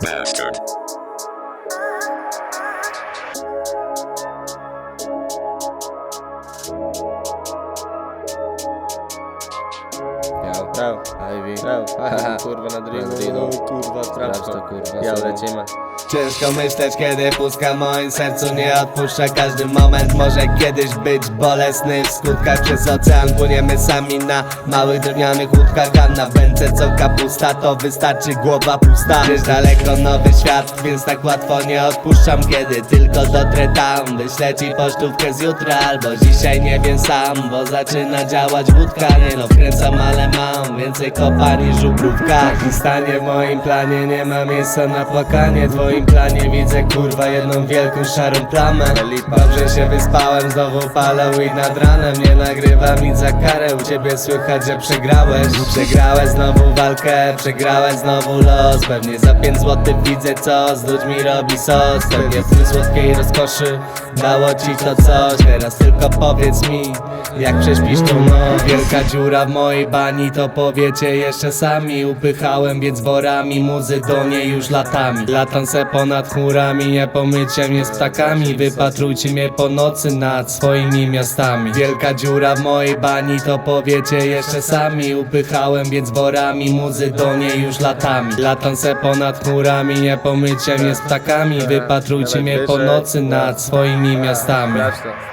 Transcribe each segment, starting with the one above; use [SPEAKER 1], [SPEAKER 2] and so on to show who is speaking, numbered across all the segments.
[SPEAKER 1] Bastard.
[SPEAKER 2] Brał,
[SPEAKER 3] Ivy. Haha.
[SPEAKER 2] kurwa na drinu,
[SPEAKER 3] drinu.
[SPEAKER 2] kurwa trapko.
[SPEAKER 3] kurwa.
[SPEAKER 2] Ja lecimy.
[SPEAKER 4] Ciężko myśleć, kiedy pustka w moim sercu nie odpuszcza Każdy moment może kiedyś być bolesny W skutkach przez ocean płyniemy sami na małych drewnianych łódkach A na wędce co kapusta to wystarczy głowa pusta Gdzieś daleko nowy świat, więc tak łatwo nie odpuszczam Kiedy tylko dotrę tam, wyślę ci pocztówkę z jutra Albo dzisiaj nie wiem sam, bo zaczyna działać wódka Nie no, wkręcam, ale mam więcej kopa niż żubrówka I stanie w moim planie, nie ma miejsca na płakanie. Twoim planie widzę kurwa jedną wielką szarą plamę. Dobrze się wyspałem, znowu palę weed nad ranem. Nie nagrywam nic za karę, u ciebie słychać, że przegrałeś. Przegrałeś znowu walkę, przegrałeś znowu los. Pewnie za 5 złotych widzę co z ludźmi robi sos. Pewnie w słodkiej rozkoszy dało ci to coś. Teraz tylko powiedz mi, jak prześpisz tą noc Wielka dziura w mojej bani, to powiecie jeszcze sami Upychałem więc worami muzy do niej już latami. Latam se ponad chmurami, nie pomycie mnie z ptakami. Wypatrujcie mnie po nocy nad swoimi miastami. Wielka dziura w mojej bani, to powiecie jeszcze sami Upychałem więc worami muzy do niej już latami. Latam se ponad chmurami, nie pomycie mnie z ptakami. Wypatrujcie mnie po nocy nad swoimi miastami.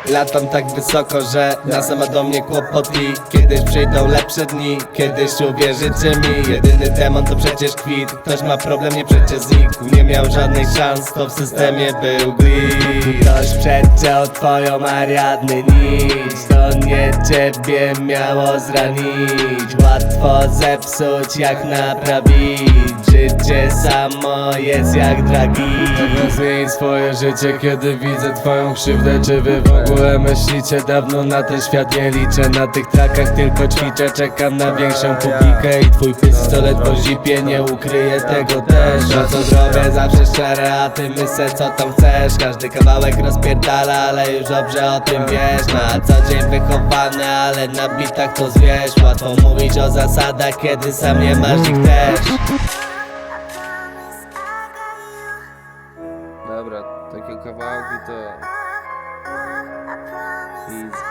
[SPEAKER 4] Latam tak wysoko, że NASA ma do mnie kłopoty Kiedyś przyjdą lepsze dni, kiedyś uwierzycie mi Jedyny demon to przecież kwit. Ktoś ma problem, nie przecież znikł. Nie miał żadnych szans, to w systemie był glitch Ktoś przeciął twoją Ariadny nić. To nie ciebie miało zranić. Łatwo zepsuć, jak naprawić. Życie samo jest jak dragi.
[SPEAKER 3] Mogę zmienić swoje życie, kiedy widzę twoją krzywdę. Czy wy w ogóle myślicie? Dawno na ten świat? Nie liczę Na tych trakach tylko ćwiczę Czekam na większą publikę I twój pistolet po zipie Nie ukryje tego też.
[SPEAKER 4] To co zrobię zawsze szczere, a ty myślę co tam chcesz. Każdy kawałek rozpierdala, ale już dobrze o tym wiesz. Na co dzień wychowany, ale na bitach to zwierz. Łatwo mówić o zasadach, kiedy sam nie masz ich też
[SPEAKER 2] Dobra, takie kawałki to... Easy.